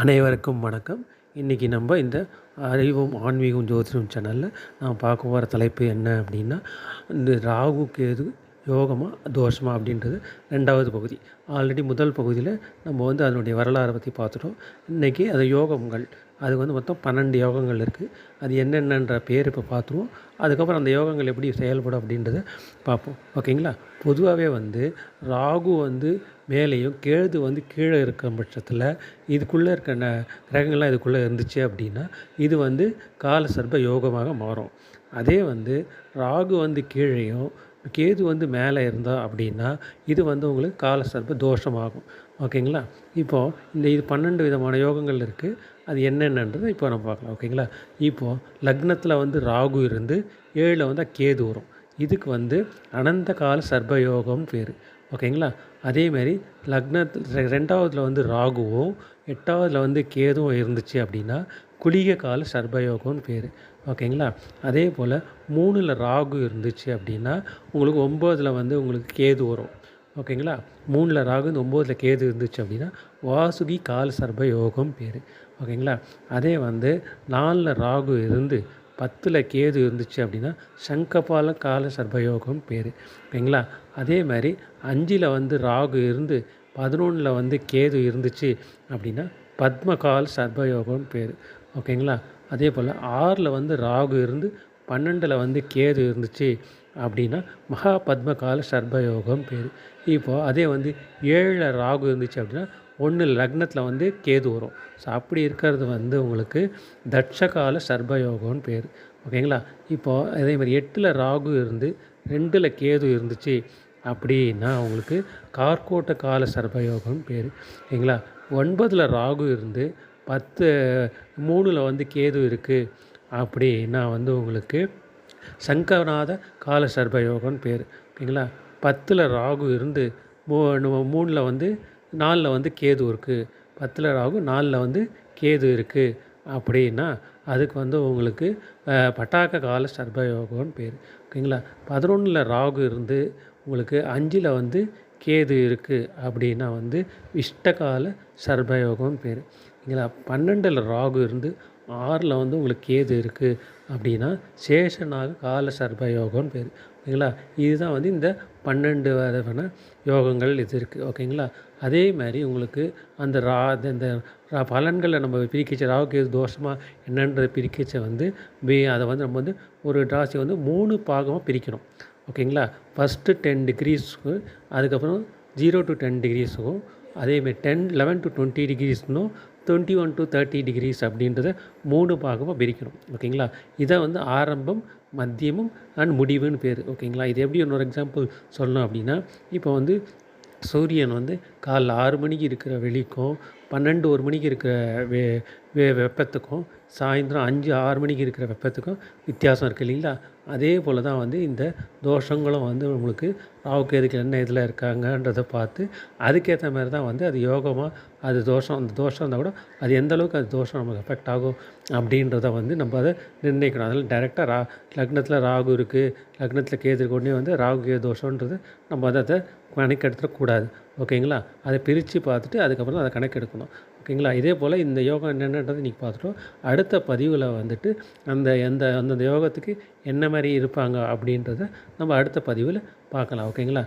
அனைவருக்கும் வணக்கம். இன்றைக்கி நம்ம இந்த அறிவும் ஆன்மீகம் ஜோதிடம் சேனலில் நாம் பார்க்க போகிற தலைப்பு என்ன அப்படின்னா இந்த ராகு கேது யோகமா தோஷமா அப்படின்றது ரெண்டாவது பகுதி. ஆல்ரெடி முதல் பகுதியில் நம்ம வந்து அதனுடைய வரலாறை பற்றி பார்த்துட்டோம். இன்றைக்கி அது யோகங்கள் அது வந்து மொத்தம் பன்னெண்டு யோகங்கள் இருக்குது அது என்னென்னன்ற பேர் இப்போ பார்த்துருவோம் அதுக்கப்புறம் அந்த யோகங்கள் எப்படி செயல்படும் அப்படின்றத பார்ப்போம் ஓகேங்களா? பொதுவாகவே வந்து ராகு வந்து மேலேயும் கேது வந்து கீழே இருக்கிற பட்சத்தில் இதுக்குள்ளே இருக்க ந கிரகங்கள்லாம் இதுக்குள்ளே இருந்துச்சு அப்படின்னா இது வந்து கால சர்ப யோகமாக மாறும். அதே வந்து ராகு வந்து கீழேயும் கேது வந்து மேலே இருந்தால் அப்படின்னா இது வந்து உங்களுக்கு கால சர்ப தோஷமாகும். ஓகேங்களா? இப்போது இந்த இது பன்னெண்டு விதமான யோகங்கள் இருக்குது அது என்னென்னன்றதை இப்போ நம்ம பார்க்கலாம் ஓகேங்களா? இப்போது லக்னத்தில் வந்து ராகு இருந்து ஏழில் வந்து கேது வரும். இதுக்கு வந்து அனந்த கால சர்பயோகம் பேர் ஓகேங்களா? அதேமாரி லக்னத்தில் ரெண்டாவதில் வந்து ராகுவும் எட்டாவதில் வந்து கேதுவும் இருந்துச்சு அப்படின்னா குளிக கால சர்பயோகம்னு பேர் ஓகேங்களா? அதே போல் மூணில் ராகு இருந்துச்சு அப்படின்னா உங்களுக்கு ஒம்போதில் வந்து உங்களுக்கு கேது வரும். ஓகேங்களா? மூணில் ராகு ஒம்போதில் கேது இருந்துச்சு அப்படின்னா வாசுகி கால சர்ப யோகம் பேர். ஓகேங்களா? அதே வந்து நாலில் ராகு இருந்து பத்தில் கேது இருந்துச்சு அப்படின்னா சங்கபால கால சர்பயோகம் பேர். ஓகேங்களா? அதே மாதிரி அஞ்சில் வந்து ராகு இருந்து பதினொன்றில் வந்து கேது இருந்துச்சு அப்படின்னா பத்மகால் சர்பயோகம் பேர். ஓகேங்களா? அதே போல் ஆறில் வந்து ராகு இருந்து பன்னெண்டில் வந்து கேது இருந்துச்சு அப்படின்னா மகா பத்மகால சர்பயோகம் பேர். இப்போது அதே வந்து ஏழில் ராகு இருந்துச்சு அப்படின்னா ஒன்று லக்னத்தில் வந்து கேது வரும். ஸோ அப்படி இருக்கிறது வந்து உங்களுக்கு தட்சகால சர்பயோகம்னு பேர். ஓகேங்களா இப்போது அதே மாதிரி எட்டில் ராகு இருந்து ரெண்டில் கேது இருந்துச்சு அப்படின்னா உங்களுக்கு கார்கோட்ட கால சர்பயோகம்னு பேர். ஓகேங்களா ஒன்பதில் ராகு இருந்து பத்து மூணில் வந்து கேது இருக்குது அப்படின்னா வந்து உங்களுக்கு சங்கரநாத கால சர்பயோகம்னு பேர். ஓகேங்களா? பத்தில் ராகு இருந்து மூ மூணில் வந்து நாலில் வந்து கேது இருக்குது பத்தில் ராகு நாலில் வந்து கேது இருக்குது அப்படின்னா அதுக்கு வந்து உங்களுக்கு பட்டாக்க கால சர்பயோகம்னு பேர். ஓகேங்களா? பதினொன்றில் ராகு இருந்து உங்களுக்கு அஞ்சில் வந்து கேது இருக்குது அப்படின்னா வந்து இஷ்டகால சர்பயோகம்னு பேர். ஓகேங்களா? பன்னெண்டில் ராகு இருந்து ஆறில் வந்து உங்களுக்கு கேது இருக்குது அப்படின்னா சேஷனாக கால சர்பயோகம்னு பேர். ஓகேங்களா? இதுதான் வந்து இந்த பன்னெண்டு விதமான யோகங்கள் இது இருக்குது ஓகேங்களா? அதே மாதிரி உங்களுக்கு அந்த ரா இந்த பலன்களை நம்ம பிரிக்கச்ச ராகு எது தோஷமாக என்னன்றதை பிரிக்கச்ச வந்து பி அதை வந்து நம்ம வந்து ஒரு ராசி வந்து மூணு பாகமாக பிரிக்கணும். ஓகேங்களா? ஃபஸ்ட்டு டென் டிகிரிஸ்க்கு அதுக்கப்புறம் ஜீரோ டு டென் டிகிரிஸுக்கும் அதேமாதிரி ten eleven to twenty டிகிரிஸ்னும் twenty one to thirty degrees அப்படின்றத மூணு பாகமாக பிரிக்கணும். ஓகேங்களா? இதை வந்து ஆரம்பம் மத்தியமும் அண்ட் முடிவுன்னு பேர். ஓகேங்களா? இது எப்படி இன்னொரு எக்ஸாம்பிள் சொல்லணும் அப்படின்னா இப்போ வந்து சூரியன் வந்து காலைல ஆறு மணிக்கு இருக்கிற வெளிக்கும் பன்னெண்டு ஒரு மணிக்கு இருக்கிற வெ வெ வெப்பத்துக்கும் சாயந்தரம் அஞ்சு ஆறு மணிக்கு இருக்கிற வெப்பத்துக்கும் வித்தியாசம் இருக்குது இல்லைங்களா? அதே போல் தான் வந்து இந்த தோஷங்களும் வந்து உங்களுக்கு ராவுக்கு எதுக்கு என்ன இதில் இருக்காங்கன்றதை பார்த்து அதுக்கேற்ற மாதிரி தான் வந்து அது யோகமாக அது தோஷம் அந்த தோஷம் இருந்தால் கூட அது எந்த அளவுக்கு அது தோஷம் நமக்கு எஃபெக்ட் ஆகும் அப்படின்றத வந்து நம்ம அதை நிர்ணயிக்கணும். அதில் டேரெக்டாக ரா லக்னத்தில் ராகு இருக்குது லக்னத்தில் கேது உடனே வந்து ராகு கே தோஷன்றது நம்ம அதை அதை கணக்கெடுத்துடக்கூடாது ஓகேங்களா? அதை பிரித்து பார்த்துட்டு அதுக்கப்புறம் அதை கணக்கெடுக்கணும். ஓகேங்களா? இதே போல் இந்த யோகா என்னென்னன்றது நீங்கள் பார்த்துட்டோம். அடுத்த பதிவில் வந்துட்டு அந்த எந்த அந்தந்த யோகத்துக்கு என்ன மாதிரி இருப்பாங்க அப்படின்றத நம்ம அடுத்த பதிவில் பார்க்கலாம். ஓகேங்களா?